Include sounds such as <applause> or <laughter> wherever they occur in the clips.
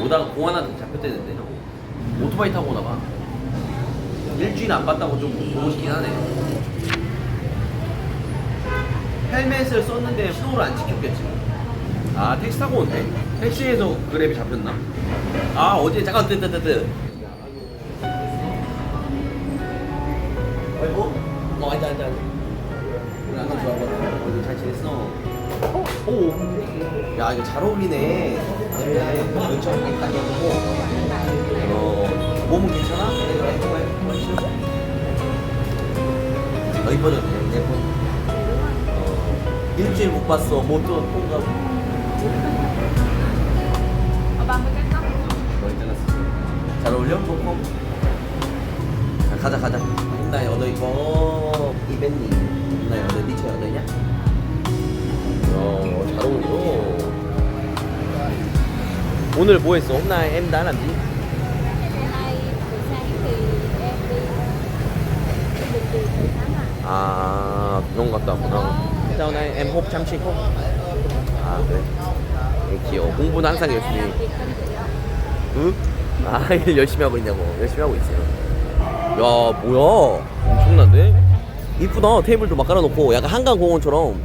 오다가 공 하나 잡혔대는데? 오토바이 타고 오나 봐. 일주일 안 봤다고 좀 보고 싶긴 하네. 헬멧을 썼는데 신호를 안 지켰겠지. 아 택시 타고 온대. 택시에서 그랩이 잡혔나? 아 어제 잠깐 뜨뜨뜨뜨. 아이고. 어 앉아 앉아 앉아 안녕 좋아하거든 잘 지냈어 오. 야 이거 잘 어울리네. 옛날에 연청 딱 해보고. 어 몸은 괜찮아? 내가. 어 이뻐졌네. 예뻐. 어 일주일 못 봤어. 30 cái tóc 머리 잘랐어. 잘 어울려? 뽀뽀. 자, 가자 가자. có event gì? hôm chơi ở đây nhá. 어, 잘 어울려. 오늘 뭐 했어? hôm nay em đã làm gì? Hôm nay buổi sáng thì em đi đi bệnh viện từ tháng à 아, 병원 갔다 왔구나. 일단 오늘 em hộp chăm chỉ không? 아, 그래. 예, 귀여워. 공부는 항상 열심히. việc. 응? 아, 일 열심히 하고 있냐고. 열심히 하고 있어요. 야, 뭐야? 엄청난데? 이쁘다. 테이블도 막 깔아놓고 약간 한강공원처럼.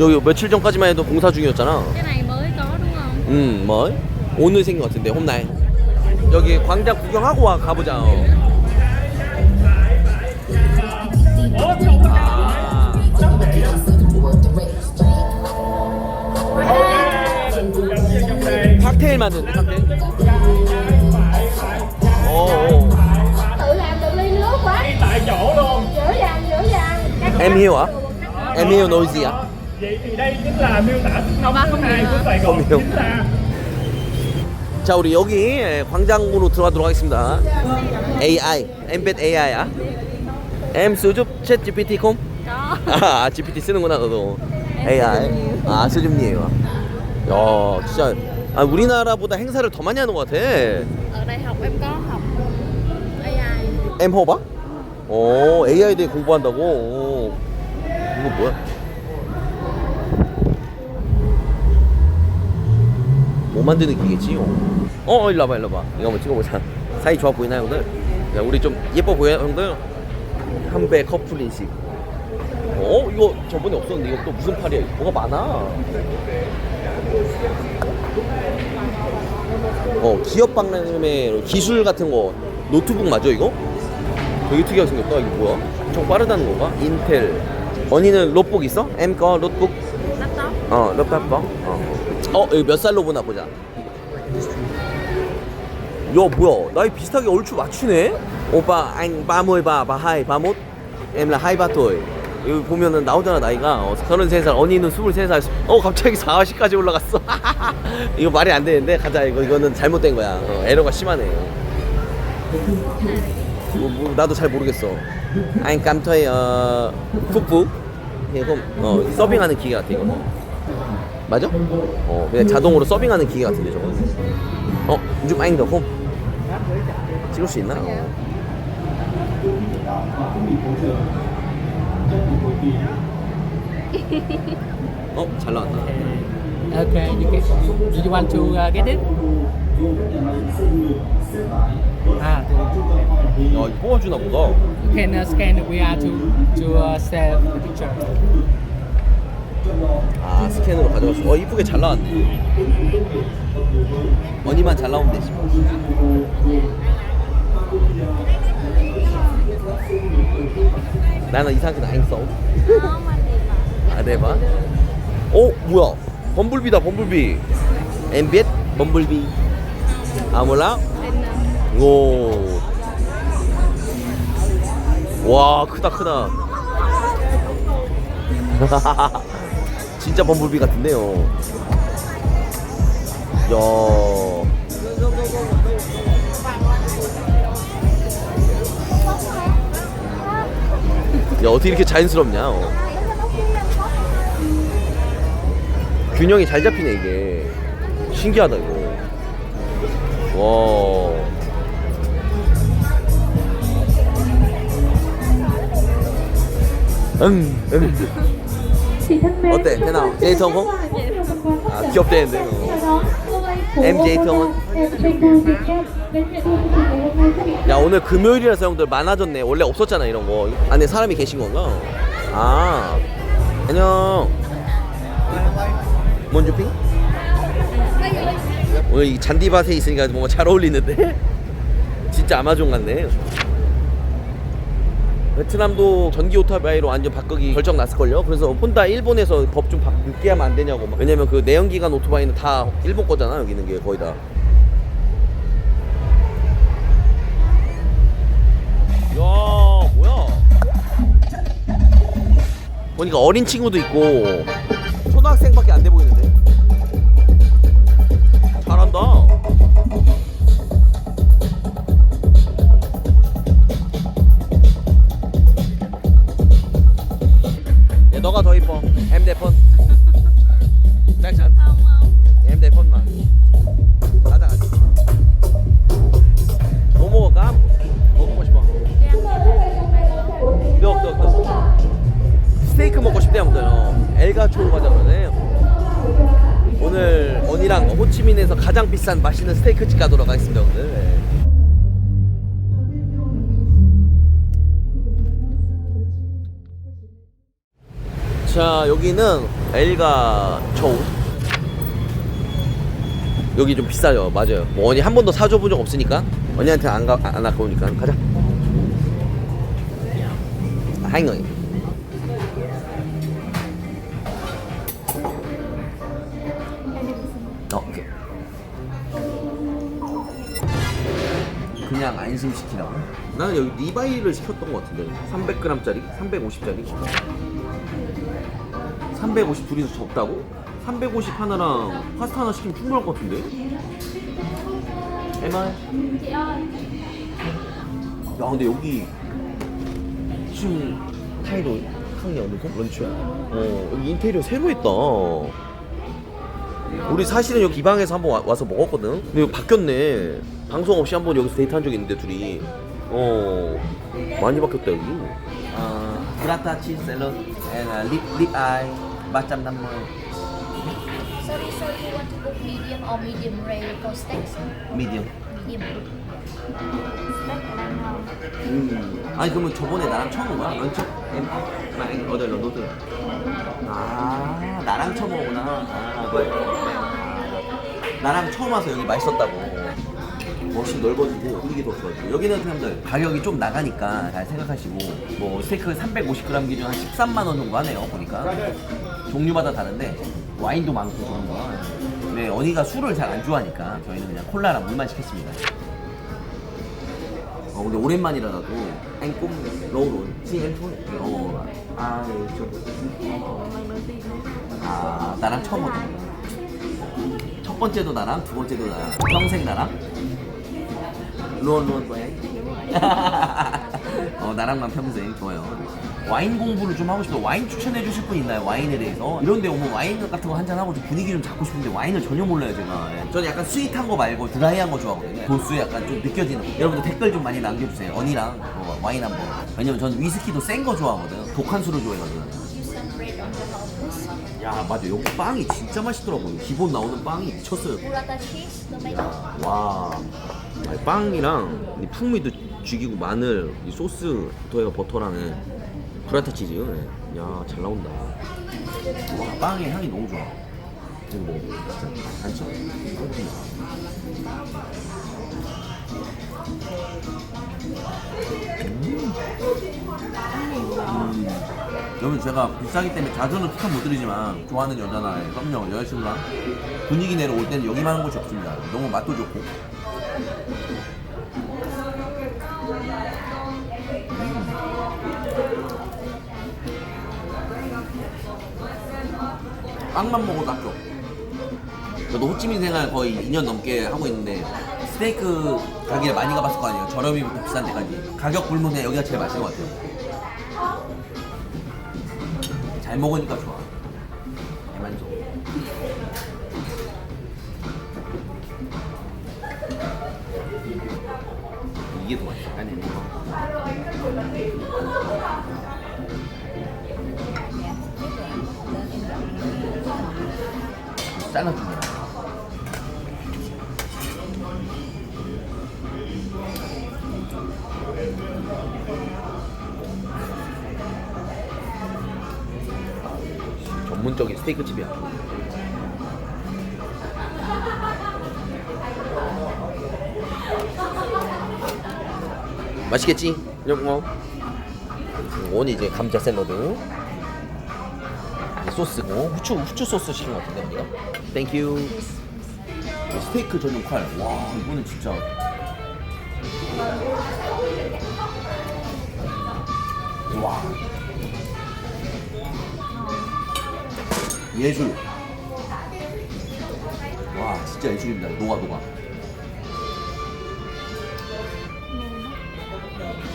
여기 며칠 전까지만 해도 공사 중이었잖아. Cái này mới có đúng không? 음, 뭐? 오늘 생긴 것 같은데, 홈날. 여기 광장 구경하고 와, 가보자. 어. 아. 칵테일 만드는데, 칵테일? Em hiểu hả? Em hiểu nói gì ạ? vậy thì đây chính là miêu tả sức nóng không hiểu của? Sài Không Gòn hiểu. chính là 자, 우리 여기 광장으로 들어가도록 하겠습니다. AI, 엠벳 AI야? sử dụng chat GPT không? Có 아, GPT 쓰는구나 너도. AI. 아, nhiều. 야, 진짜 아, 우리나라보다 행사를 더 많이 하는 것 같아. Ở đại học em có học AI em 해봐? 어, AI 대해 공부한다고? 오. 이거 뭐야? 뭐 만드는 기계지? 어, 어 일로 와봐, 일로 와봐. 이거 한번 찍어보자. 사이 좋아 보이나, 형들? 야, 우리 좀 예뻐 보여, 형들? 한 배 커플 인식. 어, 이거 저번에 없었는데, 이거 또 무슨 팔이야? 뭐가 많아. 어, 기업 박람회 기술 같은 거, 노트북 맞아, 이거? 되게 특이하게 생겼다. 이거 뭐야? 엄청 빠르다는 건가? 인텔. 언니는 노트북 있어? M 거 노트북? Laptop 어, 랩탑 거? 어. 어, 여기 몇 살로 보나 보자. 야, 뭐야? 나이 비슷하게 얼추 맞추네? 오빠, anh 30 바, 바 하이, 바못? hai ba tuổi. 여기 보면은 나오잖아, 나이가. 어, 33살, 언니는 23살. 어, 갑자기 40까지 올라갔어. <laughs> 이거 말이 안 되는데? 가자, 이거, 이거는 잘못된 거야. 어, 에러가 심하네. 뭐, 뭐, 나도 잘 모르겠어. thấy uh, phục vụ. 이거 어, 서빙하는 기계 같아, 이거. 맞아? 어, 그냥 자동으로 서빙하는 기계 같은데 저거. 어, 좀 아닌가 홈. 찍을 수 있나? 어. 어, 잘 나왔다. Okay, you can. Do you want to uh, get it? Ah, 야, 이거 뽑아주나 보다. you can uh, scan the QR to to uh, save the picture. 아, 스캔으로 가져갔어. 어, 이쁘게 잘 나왔네. 언니만 잘 나오면 되지. 나는 이상하게 나인 써. 아, 네 봐. 어, 뭐야? 범블비다, 범블비. 엠비엣 범블비. 아, 몰라? 오. 와, 크다, 크다. <laughs> 진짜 범블비 같은데요. 야. 야, 어떻게 이렇게 자연스럽냐? 어. 균형이 잘 잡히네, 이게. 신기하다, 이거. 와. 응, 응. 어때? thương không? 아 귀엽대는데 어. Sẽ bị 야 오늘 금요일이라서 형들 많아졌네 원래 없었잖아 이런 거 안에 사람이 계신 건가? 아 안녕 뭔주핑? 오늘 이 잔디밭에 있으니까 뭔가 잘 어울리는데? 진짜 아마존 같네 베트남도 전기 오토바이로 완전 바꾸기 결정 났을걸요? 그래서 혼다 일본에서 법 좀 늦게 하면 안 되냐고 막. 왜냐면 그 내연기관 오토바이는 다 일본 거잖아 여기 있는 게 거의 다 야 뭐야 보니까 어린 친구도 있고 초등학생밖에 언니랑 호치민에서 가장 비싼 맛있는 스테이크 집 가도록 하겠습니다 오늘. 네. 자 여기는 엘가 초. 여기 좀 비싸요. 맞아요. 뭐 언니 한 번도 사줘본 적 없으니까. 언니한테 안, 가, 안 아까우니까. 가자. người 어, 안심 시키라고? 나는 여기 리바이를 시켰던 것 같은데 300g짜리? 350짜리? 350 둘이서 적다고? 350 하나랑 파스타 하나 시키면 충분할 것 같은데? 에말. 야 근데 여기 지금 타이로 항이 어느서 런치야. 어 여기 인테리어 새로 했다. 우리 사실은 여기 이 방에서 한번 와, 와서 먹었거든. 근데 여기 바뀌었네. 방송 없이 한 번 여기서 데이트한 적이 있는데 둘이. 어 많이 바뀌었다 여기. 아 그라타 치즈 샐러드 and 립립 아이 맛점 남물. Sorry, sir, you want to book medium or medium rare for steaks? 미디엄. Medium. Steak? 음. 아니 그러면 저번에 나랑 처음 온 거야? 런치? 엠? 막 어디 런도드? 아 나랑 처음 오구나. 아 뭐? 아, 나랑 처음 와서 여기 맛있었다고. 훨씬 넓어지고 분위기도 좋아지고. 여기는 사람들 가격이 좀 나가니까 잘 생각하시고 뭐 스테이크 350g 기준 한 13만 원 정도 하네요 보니까. 종류마다 다른데 와인도 많고 그런 거. 네 언니가 술을 잘 안 좋아하니까 저희는 그냥 콜라랑 물만 시켰습니다. 어 근데 오랜만이라도 anh cũng lâu rồi xin em thôi 어 ai 좀 아, 나랑 처음 오던 첫 번째도 나랑 두 번째도 나랑. 평생 나랑 luôn luôn với 어 나랑만 평생 좋아요. 와인 공부를 좀 하고 싶어 와인 추천해 주실 분 있나요? 와인에 대해서? 이런 데 오면 와인 같은 거 한 잔 하고 좀 분위기 좀 잡고 싶은데 와인을 전혀 몰라요 제가. 예. 저는 약간 스윗한 거 말고 드라이한 거 좋아하거든요. 도수 약간 좀 느껴지는. 거. 여러분들 댓글 좀 많이 남겨주세요. 언니랑 뭐 와인 한번. 왜냐면 저는 위스키도 센 거 좋아하거든요. 독한 술을 좋아해가지고. 야 맞아. 여기 빵이 진짜 맛있더라고요. 기본 나오는 빵이 미쳤어요. Burrata cheese, tomato. 야, 와 아니, 빵이랑 이 풍미도 죽이고 마늘 이 소스 더해가 버터랑 브라타 치즈 야잘 나온다. 와 빵의 향이 너무 좋아. 이거 먹어봐 진짜 단지 음. 여러분 제가 비싸기 때문에 자주는 추천 못 드리지만 좋아하는 여자나 썸녀 여자친구랑 분위기 내러 올 때는 여기만 한 곳이 없습니다. 너무 맛도 좋고 빵만 먹어도 합격 저도 호치민 생활 거의 2년 넘게 하고 있는데 스테이크 가게를 많이 가봤을 거 아니에요. 저렴이부터 비싼 데까지. 가격 불문에 여기가 제일 맛있는 것 같아요. 잘 먹으니까 좋아. 대만족. 이게 더 맛있어. 아니 이거 잘라주네. 전문적인 스테이크 집이야. 맛있겠지? 영어. 원이 이제 감자 샐러드. 소스고 후추 후추 소스 시킨 것 같은데 우리가. 땡큐. 스테이크 전용 칼. 와 이거는 진짜. 와. 예술. 와 진짜 예술입니다. 녹아 녹아.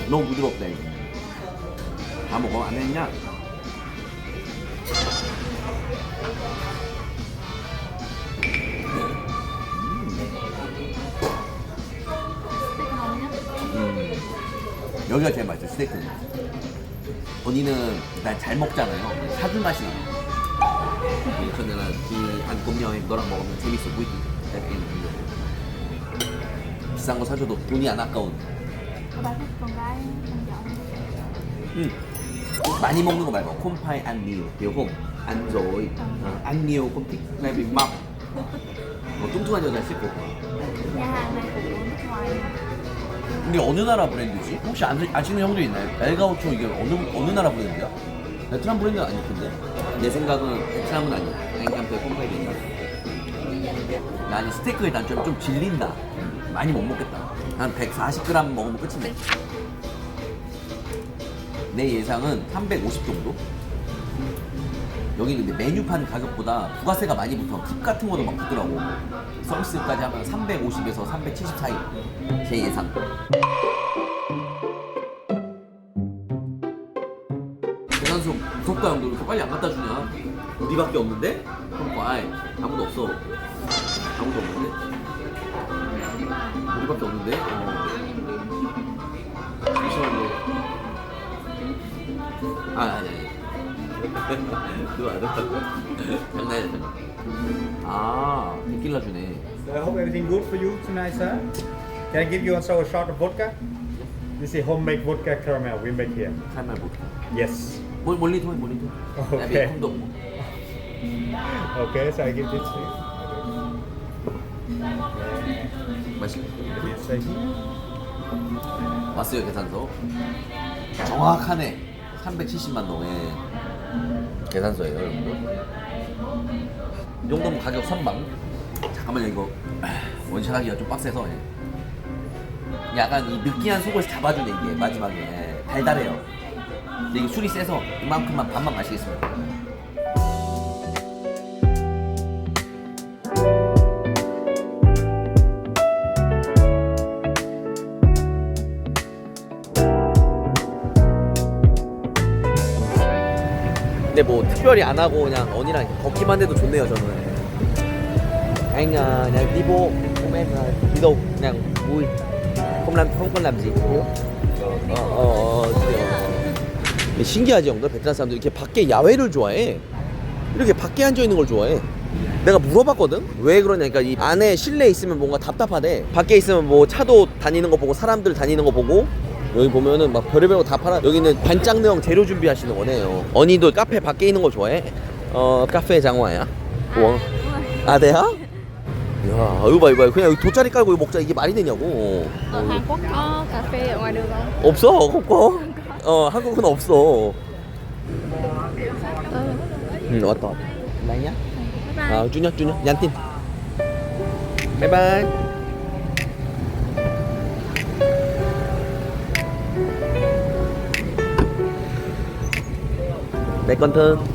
너무 부드럽다 이거. 다 먹어 안 했냐? 여기가 제일 맛있어 스테이크는. 언니는 날잘 먹잖아요. 사줄 맛이 나. 저는 이한 곰녀임 너랑 먹으면 재밌어 보이지. 비싼 거 사줘도 돈이 안 아까운. 음. 많이 먹는 거 말고 콤파이 ờ, ăn nhiều không thích lại bị mập 뭐 뚱뚱한 여자 싫고 이게 어느 나라 브랜드지? 혹시 안, 아시는 형도 있나요? 엘가우초 이게 어느 어느 나라 브랜드야? 베트남 브랜드 아닐 텐데 내 생각은 베트남은 아니야 앵감페 콤파이인가 나는 스테이크의 단점이 좀 질린다 많이 못 먹겠다 한 140g 먹으면 끝이네 내 예상은 350 정도? 여기 근데 메뉴판 가격보다 부가세가 많이 붙어 팁 같은 것도 막 붙더라고. 서비스까지 하면 350에서 370 사이 제 예상. 대산수 무섭다 형들. 이렇게 빨리 안 갖다 주냐? 우리밖에 없는데? 그럼 봐 아이, 아무도 없어. 아무도 없는데? 우리밖에 없는데? 어. 잠시만요. 아 아니 아니 그거 안 했다고? 장난이야 장난 아 데킬라 주네 I hope everything good for you tonight, sir. Can I give you also a shot of vodka? This is homemade vodka caramel we make here. 할말 못 Yes. 몰, 몰리토 해 몰리토 야 오케이. 메이컴도 없고 Okay, so I give this to you. 맛있네 Yes, thank you. 왔어요 계산서 정확하네 370만 동에 계산서예요 여러분들 이 정도면 가격 선방. 잠깐만요 이거. 원샷하기가 좀 빡세서 예. 약간 이 느끼한 속을 잡아주네 이게 마지막에. 예. 달달해요. 근데 이게 술이 세서 이만큼만 반만 마시겠습니다 근데 뭐 특별히 안 하고 그냥 언니랑 걷기만 해도 좋네요 저는. anh ờ, nhà đi bộ hôm em là đi đâu nàng vui không làm không còn làm gì 어, 어, 어, 어. 신기하지 형들? 베트남 사람들 이렇게 밖에 야외를 좋아해? 이렇게 밖에 앉아 있는 걸 좋아해? 내가 물어봤거든? 왜 그러냐니까 이 안에 실내에 있으면 뭔가 답답하대. 밖에 있으면 뭐 차도 다니는 거 보고 사람들 다니는 거 보고 여기 보면은 막 별의별 거 다 팔아. 여기는 반짝능 재료 준비하시는 거네요. 언니도 카페 밖에 있는 거 좋아해? 어 카페 장화야. 와. 아 돼요? 야 이거 봐 이거 봐. 그냥 여기 돗자리 깔고 이거 먹자. 이게 말이 되냐고. Ở Hàn Quốc có cà phê ở ngoài đường không? 없어 없고 어 한국은 없어. 응 왔다. 나이냐? Bye bye 아 준혁 준혁. 얀틴. 바이바이 내 건턴